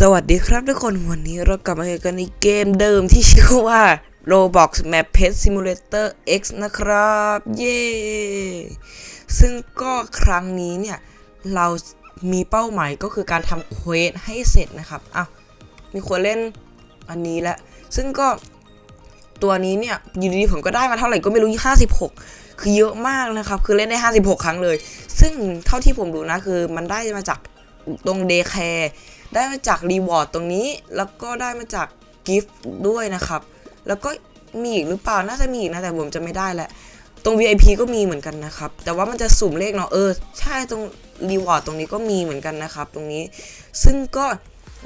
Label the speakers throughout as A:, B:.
A: สวัสดีครับทุกคนวันนี้เรากลับมาเจอกันในเกมเดิมที่ชื่อว่า Roblox Map Pet Simulator X นะครับ เย้ซึ่งก็ครั้งนี้เนี่ย เรามีเป้าหมายก็คือการทำเควสให้เสร็จนะครับอ้าวมีคนเล่นอันนี้แล้ว ซึ่งก็ตัวนี้เนี่ยอยู่ดีๆผมก็ได้มาเท่าไหร่ก็ไม่รู้ 56 คือเยอะมากนะครับ คือเล่นได้ 56 ครั้งเลย ซึ่งเท่าที่ผมดูนะคือมันได้มาจาก ตรงเดย์แคร์ได้มาจากรีวอร์ดตรงนี้ แล้วก็ได้มาจากกิฟต์ด้วยนะครับ แล้วก็มีอีกหรือเปล่า น่าจะมีอีกนะ แต่ผมจะไม่ได้แหละ ตรง VIP ก็มีเหมือนกันนะครับ แต่ว่ามันจะสุ่มเลขเนาะ เออ ใช่ตรงรีวอร์ดตรงนี้ก็มีเหมือนกันนะครับ ตรงนี้ ซึ่งก็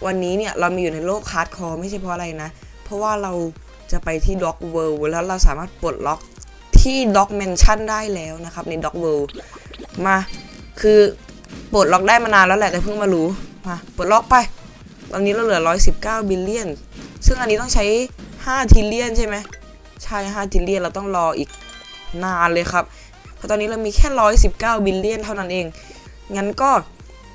A: วันนี้เนี่ย เรามีอยู่ในโลกฮาร์ดคอร์ไม่ใช่เพราะอะไรนะ เพราะว่าเราจะไปที่ด็อกเวิลด์แล้วเราสามารถปลดล็อกที่ด็อกเมนชั่นได้แล้วนะครับในด็อกเวิลด์มา คือ ปลดล็อกได้มานานแล้วแหละแต่เพิ่งมารู้มาปลดล็อกไป ตอนนี้เราเหลือ 119 บิลเลียน ซึ่งอันนี้ต้องใช้ 5ทิลเลียนใช่ไหมใช่ 5ทิลเลียนเราต้องรออีกนานเลยครับ เพราะตอนนี้เรามีแค่ 119 บิลเลียนเท่านั้นเอง งั้นก็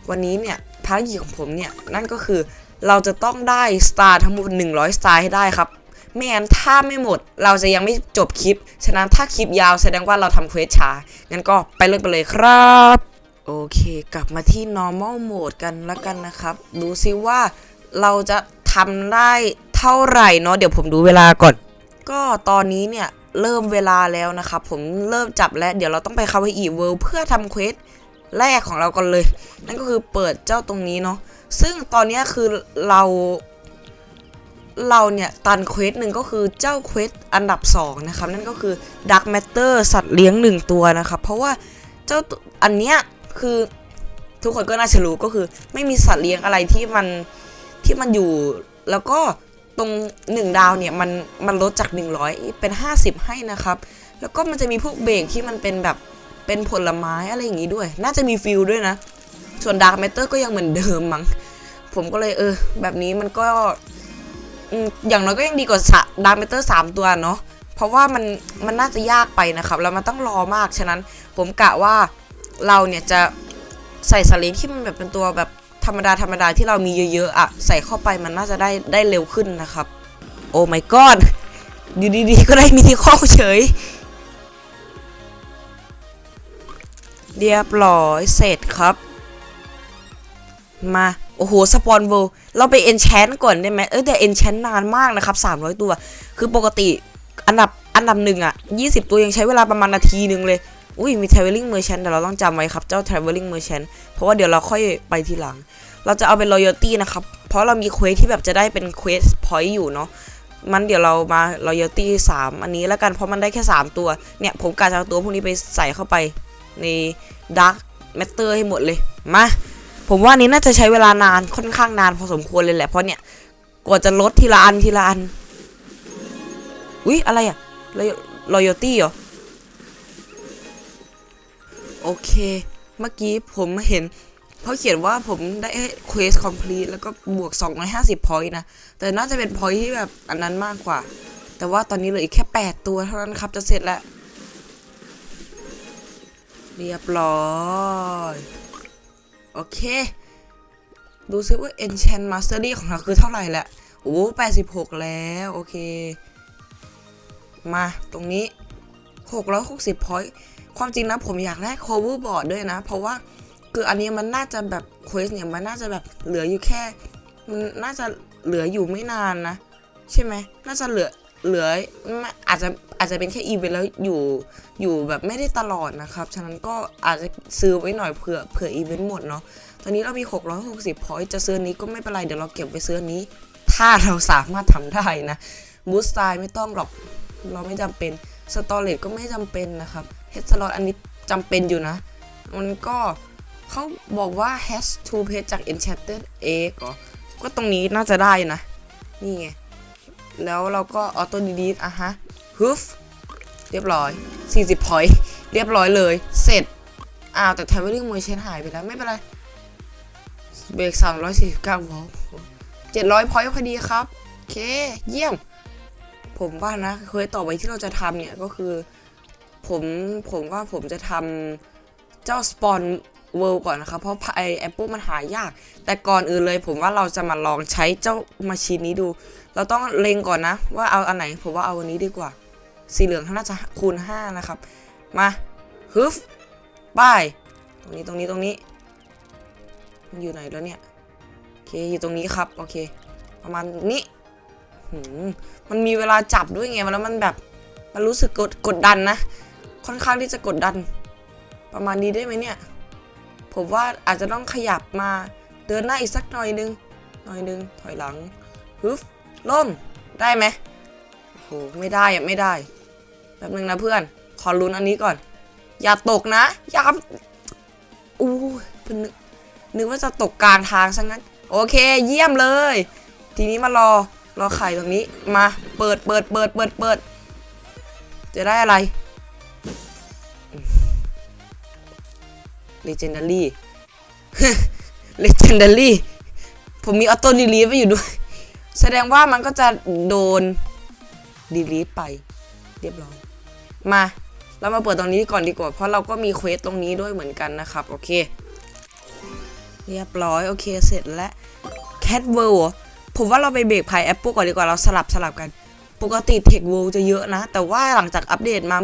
A: วันนี้เนี่ยภารกิจของผมเนี่ยนั่นก็คือเราจะต้องได้สตาร์ทั้งหมด 100 สตาร์ให้ได้ครับไม่งั้นถ้าไม่หมดเราจะยังไม่จบคลิป ฉะนั้นถ้าคลิปยาวแสดงว่าเราทำเควสช้างั้นก็ไปเริ่มกันเลยครับ โอเค กลับมาที่ normal mode กันแล้วกันนะครับ ดูซิว่าเราจะทำได้เท่าไหร่เนาะเดี๋ยวผมดูเวลาก่อน ก็ตอนนี้เนี่ย เริ่มเวลาแล้วนะครับผมเริ่มจับแล้ว เดี๋ยวเราต้องไปคาเวอีเวิลด์เพื่อทำเควสแรกของเรากันเลย นั่นก็คือเปิดเจ้าตรงนี้เนาะซึ่งตอนนี้คือเราเราเนี่ยตันเควสหนึ่งก็คือเจ้าเควสอันดับ2นะครับนั่นก็คือ Dark Matter สัตว์เลี้ยงหนึ่งตัวนะครับเพราะว่าเจ้าอันเนี้ย คือทุกคนก็น่าจะรู้ก็คือ ไม่มีสัตว์เลี้ยงอะไรที่มันที่มันอยู่ แล้วก็ตรง 1 ดาวเนี่ยมันมันลดจาก 100 เป็น 50 ให้นะครับ แล้วก็มันจะมีพวกเบรกที่มันเป็นแบบเป็นผลไม้อะไรอย่างงี้ด้วย น่าจะมีฟิลด้วยนะ ส่วน Dark Matter ก็ยังเหมือนเดิมมั้งผมก็เลยเออ แบบนี้มันก็อืมอย่างน้อยก็ยังดีกว่าดาร์เมเตอร์สามตัวเนาะเพราะว่ามันมันน่าจะยากไปนะครับ แล้วมันต้องรอมากฉะนั้น ผมกะว่า เราเนี่ยจะใส่สลิงที่มันแบบเป็นตัวแบบธรรมดาธรรมดาที่เรามีเยอะๆอะใส่เข้าไปมันน่าจะได้ได้เร็วขึ้นนะครับ โอ้ my god อยู่ดีๆก็ได้มีที่ข้อเฉย เรียบร้อยเสร็จครับ มา โอ้โห สปอนเวลเราไปเอนแชนก่อนได้ไหมเออแต่เอนแชนนานมากนะครับ 300 ตัว คือปกติอันดับอันดับหนึ่งอะ20 ตัวยังใช้เวลาประมาณนาทีหนึ่งเลย อุ้ยมี traveling merchant แต่เราต้องจำไว้ครับ เจ้า traveling merchant เพราะว่าเดี๋ยวเราค่อยไปทีหลัง เราจะเอาเป็น loyalty นะครับ เพราะเรามีเควสที่แบบจะได้เป็นเควส point อยู่เนาะมันเดี๋ยวเรามา loyalty 3 อันนี้แล้วกันเพราะมันได้แค่ 3 ตัว เนี่ยผมกะจะเอาตัวพวกนี้ไปใส่เข้าไปใน dark matter ให้หมดเลยมาผมว่านี้น่าจะใช้เวลานานค่อนข้างนานพอสมควรเลยแหละเพราะเนี่ยกว่าจะลดทีละอันทีละอันอุ๊ยอะไรอะ loyalty เหรอ โอเค เมื่อกี้ผมเห็นเขาเขียนว่าผมได้ quest complete แล้วก็บวก 250 point นะ แต่น่าจะเป็น point ที่แบบอันนั้นมากกว่า แต่ว่าตอนนี้เหลืออีกแค่ 8 ตัวเท่านั้นครับจะเสร็จแล้ว เรียบร้อย โอเค ดูซิว่า Enchant Mastery ของเราคือเท่าไหร่แล้วโอ้86 แล้ว โอเค มาตรงนี้ 660 point ความจริงนะผมอยากได้ cover board ด้วยนะ เพราะว่าคืออันนี้มันน่าจะแบบ quest เนี่ยมันน่าจะแบบเหลืออยู่แค่มันน่าจะเหลืออยู่ไม่นานนะ ใช่ไหมน่าจะเหลือเหลืออาจจะอาจจะเป็นแค่อีเวนต์แล้วอยู่อยู่แบบไม่ได้ตลอดนะครับ ฉะนั้นก็อาจจะซื้อไว้หน่อยเผื่อเผื่ออีเวนต์หมดเนาะตอนนี้เรามี 660พอยต์จะซื้อนนี้ก็ไม่เป็นไร เดี๋ยวเราเก็บไว้ซื้อนนี้ ถ้าเราสามารถทำได้นะบูสไตล์ไม่ต้องหรอกเราไม่จำเป็นสตอเรจก็ไม่จำเป็นนะครับ เฮดสลอตอันนี้จำเป็นอยู่นะ มันก็เขาบอกว่า has to page จาก enchanted egg เหรอก็ตรงนี้น่าจะได้นะ นี่ไง แล้วเราก็ออโต้ดีดอะฮะฮึฟเรียบร้อย 40 พอยต์เรียบร้อยเลย เสร็จ อ้าว แต่ traveling m o t i o หายไปแล้ว ไม่เป็นไร เบรก349โวลต์700พอยต์พอดีครับ โอเค เยี่ยม ผมว่านะ เควสต่อไปที่เราจะทำเนี่ย ก็คือ ผมผมว่าผมจะทำเจ้าสปอนเวิลก่อนนะครับ เพราะไอแอปเปิลมันหายาก แต่ก่อนอื่นเลย ผมว่าเราจะมาลองใช้เจ้ามาชีนนี้ดู เราต้องเล็งก่อนนะ ว่าเอาอันไหน ผมว่าเอาอันนี้ดีกว่า สีเหลืองน่าจะคูณ 5 นะครับ มาฮึฟบายตรงนี้ตรงนี้ตรงนี้ มันอยู่ไหนแล้วเนี่ย โอเคอยู่ตรงนี้ครับ โอเค ประมาณนี้หืมมันมีเวลาจับด้วยไง แล้วมันแบบ มันรู้สึกกดกดดันนะ ค่อนข้างที่จะกดดัน ประมาณนี้ได้ไหมเนี่ย ผมว่าอาจจะต้องขยับมาเดินหน้าอีกสักหน่อยนึง หน่อยนึง ถอยหลังฮึฟล่มได้ไหมโอ้โหไม่ได้อะไม่ได้แป๊บนึงนะเพื่อน ขอลุ้นอันนี้ก่อน อย่าตกนะอย่าอู้เพิ่งนึกนึกว่าจะตกกลางทางซะงั้น โอเค เยี่ยมเลย ทีนี้มารอรอไข่ตรงนี้มาเปิดเปิดเปิดเปิดเปิดจะได้อะไร Legendary Legendary ผมมีออโต้ดีลีทไว้อยู่ด้วย แสดงว่ามันก็จะโดนดีลีทไป เรียบร้อย มา เรามาเปิดตรงนี้ก่อนดีกว่า เพราะเราก็มีเควสตรงนี้ด้วยเหมือนกันนะครับ โอเค เรียบร้อย โอเค เสร็จแล้ว Cat World ผมว่าเราไปเบรกพายแอปเปิลก่อนดีกว่า เราสลับสลับกัน ปกติ Tech World จะเยอะนะ แต่ว่าหลังจากอัปเดตมา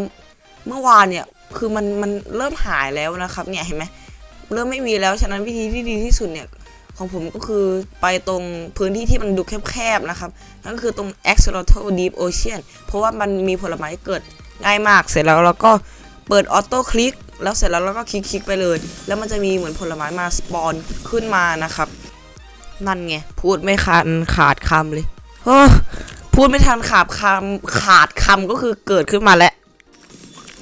A: เมื่อวานเนี่ย คือมันมันเริ่มหายแล้วนะครับเนี่ยเห็นไหมเริ่มไม่มีแล้วฉะนั้นวิธีที่ดีที่สุดเนี่ยของผมก็คือไปตรงพื้นที่ที่มันดูแคบๆนะครับนั่นก็คือตรง Axolotl Deep Ocean เพราะว่ามันมีผลไม้เกิดง่ายมากเสร็จแล้วเราก็เปิดออโต้คลิกแล้วเสร็จแล้วเราก็คลิกๆไปเลย แล้วมันจะมีเหมือนผลไม้มาสปอนขึ้นมานะครับ นั่นไง พูดไม่ขาดขาดคำเลยพูดไม่ทันขาดคำขาดคำก็คือเกิดขึ้นมาแล้ว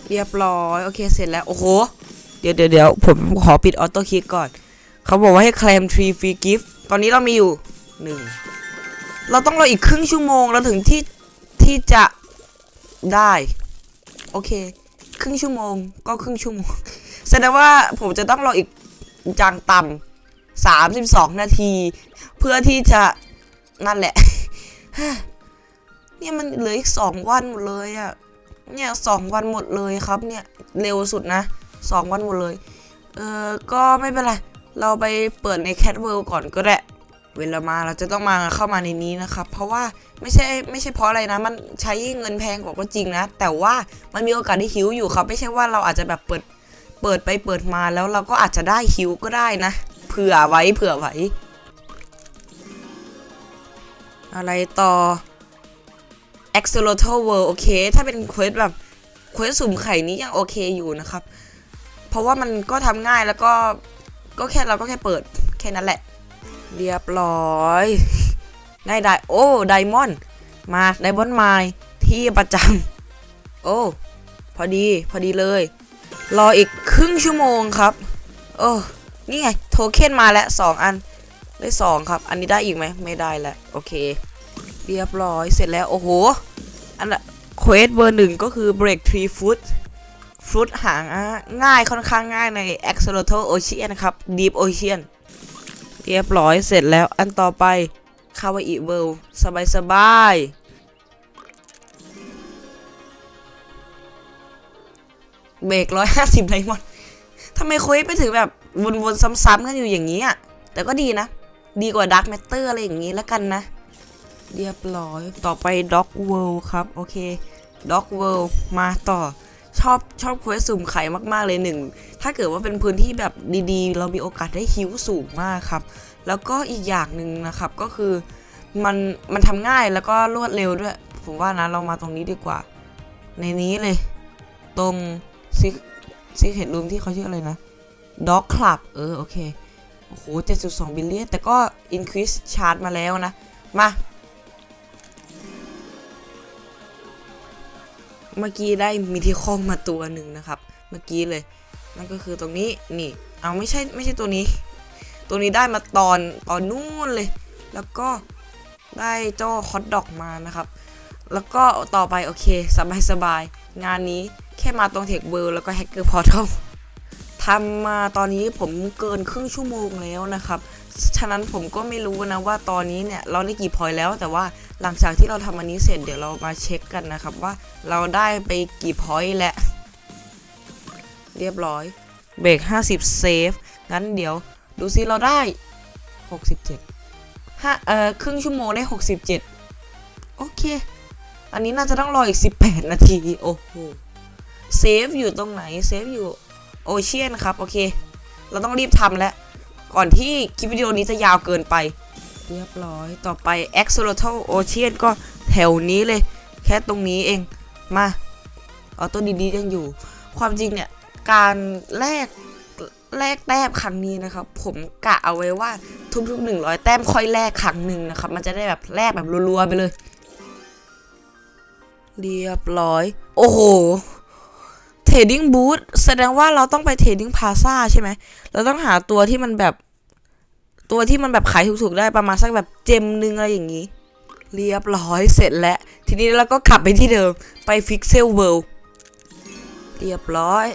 A: เรียบร้อยโอเคเสร็จแล้วโอ้โหเดี๋ยวเดี๋ยวเดี๋ยวผมขอปิดออโต้คลิกก่อน เขาบอกว่าให้ claim tree free gift ตอนนี้เรามีอยู่หนึ่งเราต้องรออีกครึ่งชั่วโมงเราถึงที่ที่จะได้ โอเค ครึ่งชั่วโมงก็ครึ่งชั่วโมงแสดงว่าผมจะต้องรออีกจางต่ำสามสิบสองนาที เพื่อที่จะนั่นแหละเนี่ยมันเหลืออีกสองวันหมดเลยอะ เนี่ยสองวันหมดเลยครับเนี่ยเร็วสุดนะสองวันหมดเลย เออก็ไม่เป็นไร เราไปเปิดใน Cat World ก่อนก็ได้ เวลามาเราจะต้องมาเข้ามาในนี้นะครับ เพราะว่าไม่ใช่ไม่ใช่เพราะอะไรนะ มันใช้เงินแพงกว่าก็จริงนะ แต่ว่ามันมีโอกาสได้ฮิวอยู่ครับ ไม่ใช่ว่าเราอาจจะแบบเปิดเปิดไปเปิดมาแล้วเราก็อาจจะได้ฮิวก็ได้นะ เผื่อไว้เผื่อไว้ อะไรต่อ Axolotl World โอเค ถ้าเป็นเควสแบบเควสสุ่มไข่นี้ยังโอเคอยู่นะครับ เพราะว่ามันก็ทำง่ายแล้วก็ก็แค่เราก็แค่เปิดแค่นั้นแหละ เรียบร้อยได้ได้โอ้ไดมอนด์มาไดมอนด์ไมล์ที่ประจำโอ้พอดีพอดีเลย รออีกครึ่งชั่วโมงครับ โอ้นี่ไง โทเค็นมาแล้วสองอันได้สองครับ อันนี้ได้อีกไหมไม่ได้แล้วโอเค เรียบร้อยเสร็จแล้ว โอ้โห อันละเควสเบอร์หนึ่งก็คือ break tree foot ฟุตหางง่ายค่อนข้างง่ายใน Axolotl Ocean นะครับ Deep Ocean เรียบร้อยเสร็จแล้วอันต่อไป Kawaii World สบายสบายเบรกร้อยห้าสิบไดมอนด์ทำไมคุยไปถึงแบบวนๆซ้ำๆกันอยู่อย่างนี้อะ แต่ก็ดีนะ ดีกว่า Dark Matter อะไรอย่างนี้แล้วกันนะ เรียบร้อย ต่อไป Dog World ครับ โอเค Dog World มาต่อ ชอบชอบเควสสุ่มไข่มาก ๆ เลยหนึ่ง ถ้าเกิดว่าเป็นพื้นที่แบบดีๆ เรามีโอกาสได้ฮิวสูงมากครับ แล้วก็อีกอย่างหนึ่งนะครับก็คือ มันมันทำง่ายแล้วก็รวดเร็วด้วย ผมว่านะเรามาตรงนี้ดีกว่า ในนี้เลย ตรงซิซิเห็นรูมที่เขาชื่ออะไรนะ Dog Club เออ โอเค โอ้โห 7.2 บิลเลียน แต่ก็ increase charge มาแล้วนะ มา เมื่อกี้ได้มีที่คอมมาตัวหนึ่งนะครับ เมื่อกี้เลย นั่นก็คือตรงนี้นี่ เอาไม่ใช่ไม่ใช่ตัวนี้ ตัวนี้ได้มาตอนตอนนู้นเลย แล้วก็ได้เจ้าฮอตดอกมานะครับ แล้วก็ต่อไปโอเคสบายสบายๆงานนี้แค่มาตรงเทคเบิร์แล้วก็แฮกเกอร์พอร์ทัล ทำมาตอนนี้ผมเกินครึ่งชั่วโมงแล้วนะครับ ฉะนั้นผมก็ไม่รู้นะว่าตอนนี้เนี่ยเราได้กี่พอยต์แล้ว แต่ว่าหลังจากที่เราทำอันนี้เสร็จเดี๋ยวเรามาเช็คกันนะครับว่าเราได้ไปกี่พอยต์แล้วเรียบร้อย เบรก 50 เซฟ งั้นเดี๋ยวดูซิเราได้ 67ห้าเอ่อครึ่งชั่วโมงได้ 67 โอเค อันนี้น่าจะต้องรออีก 18 นาที โอ้โห เซฟอยู่ตรงไหน เซฟอยู่ โอเชียนครับโอเค เราต้องรีบทำแล้ว ก่อนที่คลิปวิดีโอนี้จะยาวเกินไป เรียบร้อยต่อไป a x o l o t a l Ocean ก็แถวนี้เลย แค่ตรงนี้เอง มาออโต้ดีๆยังอยู่ ความจริงเนี่ย การแลกแลกแต้มครั้งนี้นะครับ ผมกะเอาไว้ว่าทุกๆ100 แต้มค่อยแลกครั้งหนึ่งนะครับ มันจะได้แบบแลกแบบรัวๆไปเลย เรียบร้อย โอ้โห รดดิ้งบูธแสดงว่าเราต้องไปเทรดดิ้งพาซาใช่ไหม เราต้องหาตัวที่มันแบบ ตัวที่มันแบบขายถูกๆได้ประมาณสักแบบเจมนึงอะไรอย่างนี้ เรียบร้อยเสร็จแล้ว ทีนี้เราก็กลับไปที่เดิมไปฟิกเซลเวิลด์เรียบร้อย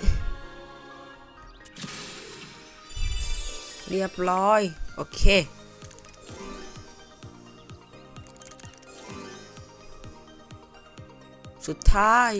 A: เรียบร้อย โอเคสุดท้าย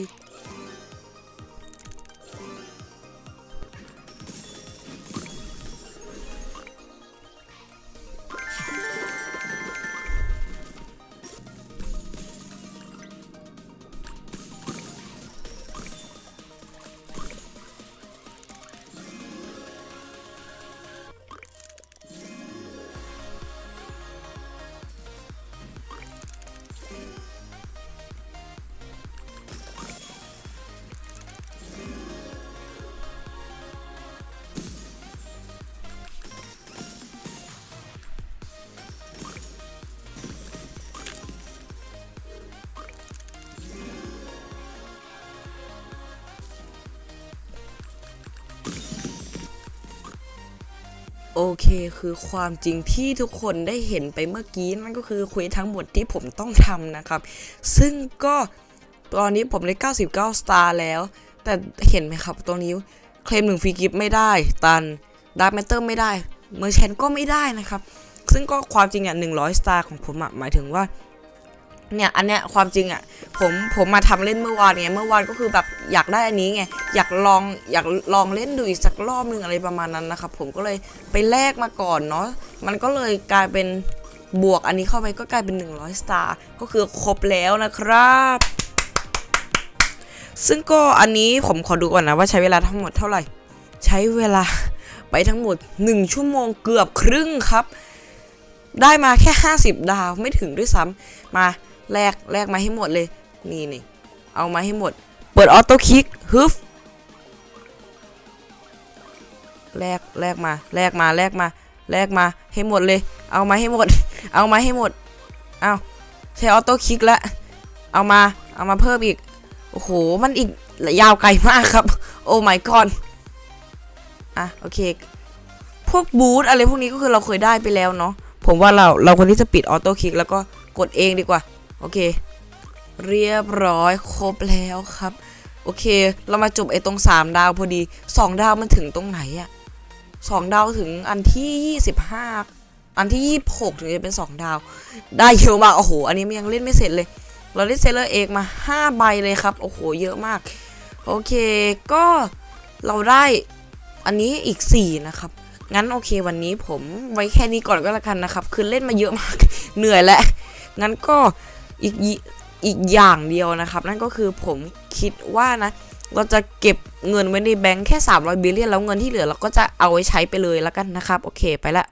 A: โอเคคือความจริงที่ทุกคนได้เห็นไปเมื่อกี้นั่นก็คือคุยทั้งหมดที่ผมต้องทำนะครับ ซึ่งก็ตอนนี้ผมได้ 99 สตาร์แล้ว แต่เห็นไหมครับตรงนี้เคลมหนึ่งฟรีกิฟไม่ได้ ตันดาร์แมตเตอร์ไม่ได้เมอร์แชนก็ไม่ได้นะครับ ซึ่งก็ความจริงอะ100 สตาร์ของผมอะหมายถึงว่าเนี่ยอันเนี้ยความจริงอะ ผมผมมาทำเล่นเมื่อวานไงเมื่อวานก็คือแบบอยากได้อันนี้ไงอยากลองอยากลองเล่นดูอีกสักรอบนึงอะไรประมาณนั้นนะครับผมก็เลยไปแลกมาก่อนเนาะมันก็เลยกลายเป็นบวกอันนี้เข้าไปก็กลายเป็น 100 สตาร์ก็คือครบแล้วนะครับ ซึ่งก็อันนี้ผมขอดูก่อนนะว่าใช้เวลาทั้งหมดเท่าไหร่ ใช้เวลาไปทั้งหมด 1 ชั่วโมงเกือบครึ่งครับ ได้มาแค่ 50 ดาวไม่ถึงด้วยซ้ำมาแลกแลกมาให้หมดเลย นี่นี่เอามาให้หมด เปิดออโต้คลิกฮึฟแลกแลกมาแลกมาแลกมาแลกมาให้หมดเลย เอามาให้หมด เอามาให้หมดเอาใช้ออโต้คลิกแล้วเอามาเอามาเพิ่มอีกโอ้โหมันอีกยาวไกลมากครับ โอ้ my god อะโอเค พวกบูธอะไรพวกนี้ก็คือเราเคยได้ไปแล้วเนาะผมว่าเราเราควรที่จะปิดออโต้คลิกแล้วก็กดเองดีกว่า โอเค เรียบร้อยครบแล้วครับ โอเค เรามาจบไอ้ตรง 3 ดาวพอดี 2 ดาวมันถึงตรงไหนอะ2ดาวถึงอันที่ 25 อันที่ 26 ถึงจะเป็น 2 ดาว ได้เยอะมากโอ้โห อันนี้มันยังเล่นไม่เสร็จเลย เราได้เซเลอร์เอกมา 5 ใบเลยครับ โอ้โห เยอะมาก โอเค ก็เราได้อันนี้อีก 4 นะครับงั้นโอเควันนี้ผมไว้แค่นี้ก่อนก็แล้วกันนะครับ คือเล่นมาเยอะมาก เหนื่อยแล้วงั้นก็อีก อีกอย่างเดียวนะครับ นั่นก็คือผมคิดว่านะเราจะเก็บเงินไว้ในแบงค์แค่ 300บิลเลียนแล้วเงินที่เหลือเราก็จะเอาไว้ใช้ไปเลยแล้วกันนะครับ โอเคไปละ